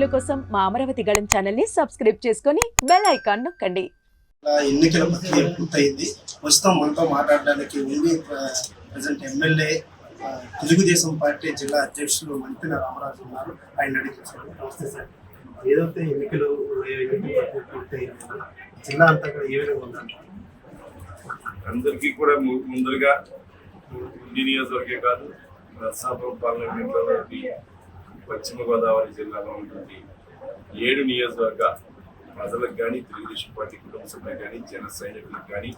వీడియోల కోసం మా అమరావతి గళం ఛానల్ని సబ్స్క్రైబ్ చేసుకొని బెల్ ఐకాన్ నొక్కండి. ఎన్నికల ప్రక్రియ పూర్తయింది. ప్రస్తుతం మనతో మాట్లాడడానికి ఉండి ప్రజెంట్ ఎమ్మెల్యే తెలుగుదేశం పార్టీ జిల్లా అధ్యక్షులు మంతిన రామరాజు ఉన్నారు. ఆయన అడిగి సార్ నమస్తే సార్. ఏదైతే ఎన్నికలు పూర్తయింది జిల్లా అంతా ఏ విధంగా అందరికీ కూడా ముందరగా నియోజకవర్గే కాదు నర్సాపురం పార్లమెంట్లో పశ్చిమ గోదావరి జిల్లాలో ఉంటుంది. ఏడు నియోజకవర్గ ప్రజలకు కానీ తెలుగుదేశం పార్టీ కుటుంబ సభ్యులకు కానీ జన సైనికులకు కానీ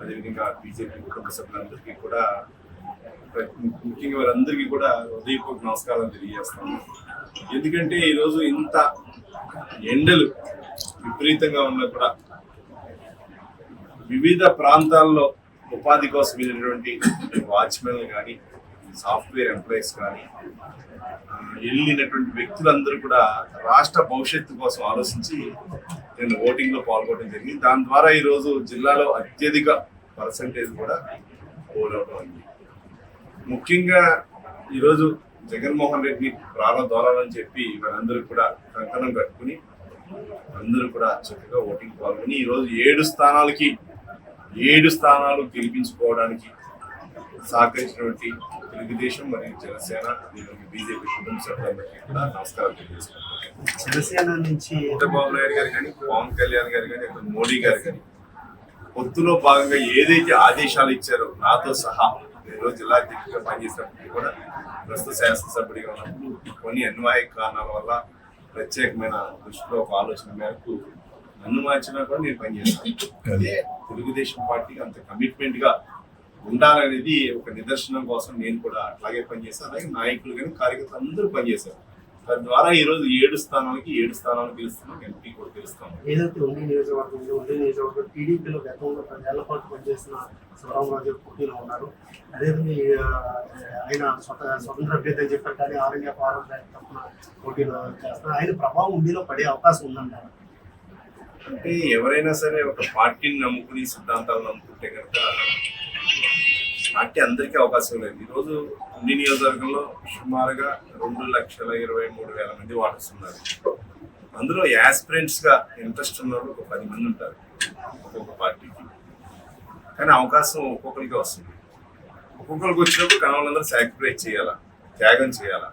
అదేవిధంగా బీజేపీ కుటుంబ సభ్యులందరికీ కూడా ముఖ్యంగా వారందరికీ కూడా హృదయపూర్వక నమస్కారం తెలియజేస్తాను. ఎందుకంటే ఈరోజు ఇంత ఎండలు విపరీతంగా ఉన్నా కూడా వివిధ ప్రాంతాల్లో ఉపాధి కోసం వెళ్ళినటువంటి వాచ్మెన్లు కానీ సాఫ్ట్వేర్ ఎంప్లాయీస్ కానీ వెళ్ళినటువంటి వ్యక్తులందరూ కూడా రాష్ట్ర భవిష్యత్తు కోసం ఆలోచించి నేను ఓటింగ్లో పాల్గొనడం జరిగింది. దాని ద్వారా ఈరోజు జిల్లాలో అత్యధిక పర్సంటేజ్ కూడా పోల్ అయింది. ముఖ్యంగా ఈరోజు జగన్మోహన్ రెడ్డిని ప్రారంభాలని చెప్పి వాళ్ళందరూ కూడా కంకణం కట్టుకుని అందరూ కూడా చక్కగా ఓటింగ్ పాల్గొని ఈరోజు ఏడు స్థానాలకి ఏడు స్థానాలు గెలిపించుకోవడానికి సహకరించినటువంటి తెలుగుదేశం మరియు జనసేన బీజేపీ కుటుంబ సభ్యులందరికీ కూడా నమస్కారం తెలియజేస్తున్నాను జనసేన నుంచి చంద్రబాబు నాయుడు గారు కానీ పవన్ కళ్యాణ్ గారు కానీ అక్కడ మోడీ గారు కానీ పొత్తులో భాగంగా ఏదైతే ఆదేశాలు ఇచ్చారో నాతో సహా నేను జిల్లా అధ్యక్షుడిగా పనిచేసినప్పటికీ కూడా ప్రస్తుత శాసనసభ్యుడిగా ఉన్నప్పుడు కొన్ని అన్వాయ కారణాల వల్ల ప్రత్యేకమైన దృష్టిలో ఒక ఆలోచన మేరకు నన్ను మార్చినా కూడా నేను పనిచేస్తాను. అదే. తెలుగుదేశం పార్టీకి అంత కమిట్మెంట్గా ఉండాలనేది ఒక నిదర్శనం కోసం నేను కూడా అట్లాగే పనిచేశాను. అలాగే నాయకులు కానీ కార్యకర్తలు అందరూ పనిచేశారు. తద్వారా ఈ రోజు ఏడు స్థానాలకి ఏడు స్థానాలు గెలుస్తున్నాం ఎంపీ కూడా గెలుస్తాం ఏదైతే ఉండి నియోజకవర్గం ఉందో ఉండి నియోజకవర్గం టీడీపీలో గతంలో పదేళ్ళ పాటు పనిచేసిన శివరామరాజు పోటీలో ఉన్నారు. అదేవిధంగా ఆయన స్వత స్వతంత్ర అభ్యర్థి అని చెప్పారు కానీ ఆల్ ఇండియా ఫారం తరఫున పోటీలో చేస్తున్నారు. ఆయన ప్రభావం ఉండిలో పడే అవకాశం ఉందంటారు? అంటే ఎవరైనా సరే ఒక పార్టీని నమ్ముకుని సిద్ధాంతాలు నమ్ముకుంటే కనుక పార్టీ అందరికీ అవకాశం లేదు. ఈరోజు ఉండి నియోజకవర్గంలో సుమారుగా రెండు లక్షల ఇరవై మూడు వేల మంది ఓటర్స్ ఉన్నారు. అందులో యాస్పిరెంట్స్గా ఇంట్రెస్ట్ ఉన్నారు ఒక పది మంది ఉంటారు ఒక్కొక్క పార్టీకి. కానీ అవకాశం ఒక్కొక్కరికి వస్తుంది. ఒక్కొక్కరికి వచ్చినప్పుడు కనవాళ్ళందరూ సాక్రిఫైస్ చేయాలా? త్యాగం చేయాలా?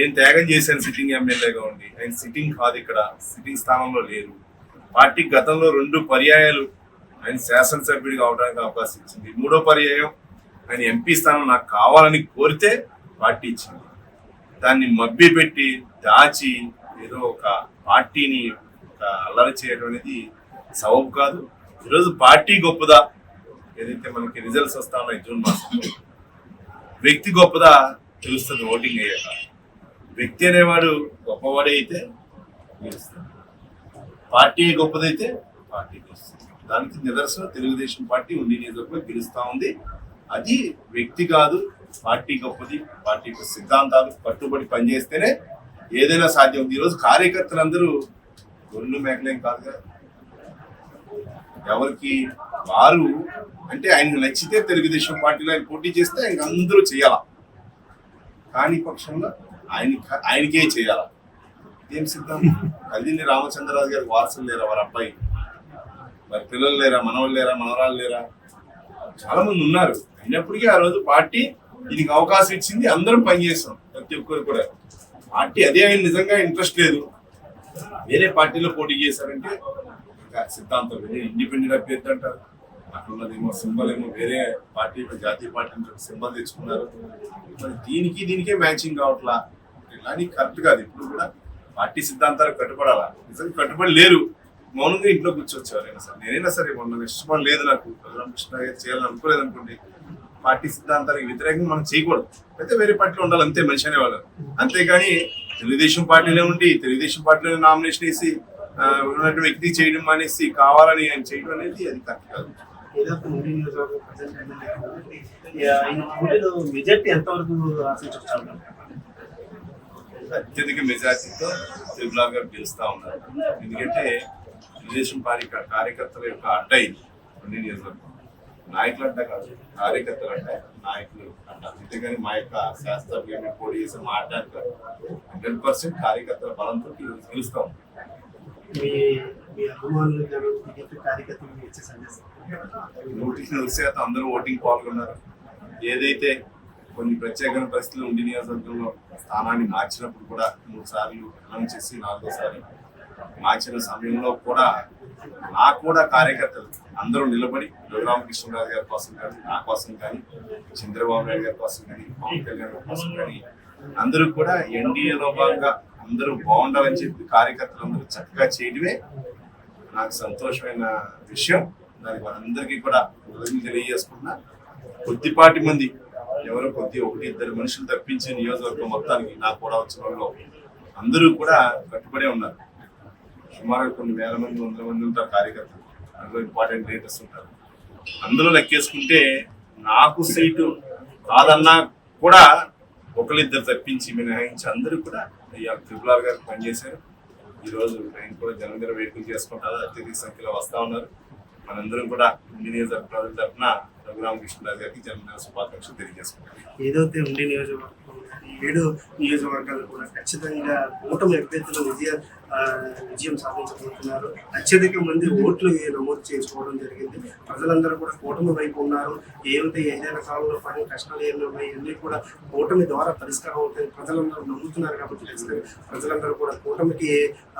ఏం త్యాగం చేశాను సిట్టింగ్ ఎమ్మెల్యేగా ఉండి? ఆయన సిట్టింగ్ కాదు ఇక్కడ సిట్టింగ్ స్థానంలో లేరు. పార్టీ గతంలో రెండు పర్యాయాలు ఆయన శాసనసభ్యుడిగా అవడానికి అవకాశం ఇచ్చింది. మూడో పర్యాయం ఆయన ఎంపీ స్థానం నాకు కావాలని కోరితే పార్టీ ఇచ్చింది. దాన్ని మబ్బి పెట్టి దాచి ఏదో ఒక పార్టీని ఒక అల్లరి చేయడం అనేది సబబు కాదు. ఈరోజు పార్టీ గొప్పదా? ఏదైతే మనకి రిజల్ట్స్ వస్తా ఉన్నాయి జూన్ మాసంలో వ్యక్తి గొప్పదా తెలుస్తుంది ఓటింగ్ అయ్యాక. వ్యక్తి అనేవాడు గొప్పవాడే అయితే గెలుస్తాడు. పార్టీ గొప్పదైతే పార్టీ గెలుస్తుంది. దానికి నిదర్శనం తెలుగుదేశం పార్టీ ఉండి నియోజకవర్గం గెలుస్తా ఉంది. అది వ్యక్తి కాదు పార్టీ గొప్పది పార్టీ యొక్క సిద్ధాంతాలు కట్టుబడి పనిచేస్తేనే ఏదైనా సాధ్యం ఉంది. ఈరోజు కార్యకర్తలందరూ గొర్రెలు మేకలేం కాదుగా ఎవరికి వారు అంటే ఆయనకు నచ్చితే తెలుగుదేశం పార్టీలో ఆయన పోటీ చేస్తే ఆయన అందరూ చేయాల? కాని పక్షంలో ఆయన ఆయనకే చేయాల? ఏం సిద్ధాంతం కదిని రామచంద్రరాజు గారి వారసులు లేరా? వారి అబ్బాయి? వారి పిల్లలు లేరా? మనవాళ్ళు లేరా? మనవరాలు లేరా? చాలా మంది ఉన్నారు. అయినప్పటికీ ఆ రోజు పార్టీ దీనికి అవకాశం ఇచ్చింది. అందరం పనిచేస్తాం ప్రతి ఒక్కరు కూడా. పార్టీ అదే ఆయన నిజంగా ఇంట్రెస్ట్ లేదు. వేరే పార్టీలో పోటీ చేశారంటే ఇంకా సిద్ధాంతం వేరే ఇండిపెండెంట్ అభ్యర్థి అంటారు. అక్కడ ఉన్నదేమో సింబల్ ఏమో వేరే పార్టీ జాతీయ పార్టీ సింబల్ తెచ్చుకున్నారు. మరి దీనికి దీనికే మ్యాచింగ్ కావట్లా? ఇలా కరెక్ట్ కాదు. ఇప్పుడు కూడా పార్టీ సిద్ధాంతాలకు కట్టుబడాలా? నిజంగా కట్టుబడి లేరు. మౌనంగా ఇంట్లో కూర్చోవచ్చు ఎవరైనా సరే. నేనైనా సరే మొన్న ఇష్టపడి లేదు నాకు. కృష్ణ గారు చేయాలని అనుకోలేదు అనుకోండి పార్టీ సిద్ధాంతానికి వ్యతిరేకంగా మనం చేయకూడదు. అయితే వేరే పార్టీలో ఉండాలి అంతే మనిషి అనేవాళ్ళు. అంతేగాని తెలుగుదేశం పార్టీలో ఉండి తెలుగుదేశం పార్టీలో నామినేషన్ వేసి ఉన్నటువంటి వ్యక్తి చేయడం మానేసి కావాలని ఆయన చేయడం అనేది అది కరెక్ట్ కాదు. అత్యధిక మెజార్టీతో గారు గెలుస్తా ఉన్నారు. ఎందుకంటే తెలుగుదేశం పార్టీ కార్యకర్తల యొక్క అడ్డ ఇది కొన్ని నియోజకవర్గం. నాయకులు అంటే కాదు కార్యకర్తలు అంటే నాయకులు అంట అంతేగాని మా యొక్క శాస్త్రజ్ఞ పోటీ చేసి మాట్లాడతారు హండ్రెడ్ పర్సెంట్ కార్యకర్తల బలంతో గెలుస్తాం. నూటికి నూరు శాతం అందరూ ఓటింగ్ పాల్గొన్నారు. ఏదైతే కొన్ని ప్రత్యేకమైన పరిస్థితులు ఉండి నియోజకవర్గంలో స్థానాన్ని మార్చినప్పుడు కూడా మూడు సార్లు అనౌన్స్ చేసి నాలుగోసారి మార్చిన సమయంలో కూడా నాకు కూడా కార్యకర్తలు అందరూ నిలబడి రఘురామకృష్ణరాజు గారి కోసం కానీ నా కోసం కానీ చంద్రబాబు నాయుడు గారి కోసం కానీ పవన్ కళ్యాణ్ గారి కోసం కానీ అందరూ కూడా ఎన్డీఏలో భాగంగా అందరూ బాగుండాలని చెప్పి కార్యకర్తలు అందరూ చక్కగా చేయడమే నాకు సంతోషమైన విషయం. దానికి మనందరికీ కూడా కృతజ్ఞతలు తెలియజేసుకున్నా కొద్దిపాటి మంది ఎవరో కొద్ది ఒకటి ఇద్దరు మనుషులు తప్పించే నియోజకవర్గం మొత్తానికి నాకు కూడా వచ్చిన అందరూ కూడా కట్టుబడే ఉన్నారు. సుమారు కొన్ని వేల మంది వందల మంది ఉంటారు కార్యకర్తలు. అందులో ఇంపార్టెంట్ లీడర్స్ ఉంటారు. అందులో లెక్కేసుకుంటే నాకు సీటు కాదన్నా కూడా ఒకరిద్దరు తప్పించి మినహాయించి అందరూ కూడా అయ్యా త్రిపులార్ గారు పనిచేశారు. ఈరోజు ఆయన కూడా జనగర వేడుకలు చేసుకుంటారు. అత్యధిక సంఖ్యలో వస్తూ ఉన్నారు. మనందరం కూడా ఇంజనీర్ తరఫున రఘురామకృష్ణ గారికి జన్మదిన శుభాకాంక్షలు తెలియజేసుకుంటాం ఏదైతే ఉండే నియోజకవర్గం ఏడు నియోజకవర్గాలు కూడా ఖచ్చితంగా కూటమి అభ్యర్థులు విజయ విజయం సాధించబోతున్నారు. అత్యధిక మంది ఓట్లు నమోదు చేసుకోవడం జరిగింది. ప్రజలందరూ కూడా కూటమి వైపు ఉన్నారు. ఏమిటి ఏదైనా కాలంలో పడిన కష్టాలు ఏమి ఉన్నాయి? అన్ని కూడా కూటమి ద్వారా పరిష్కారం అవుతాయి. ప్రజలందరూ నమ్ముతున్నారు కాబట్టి ఖచ్చితంగా ప్రజలందరూ కూడా కూటమికి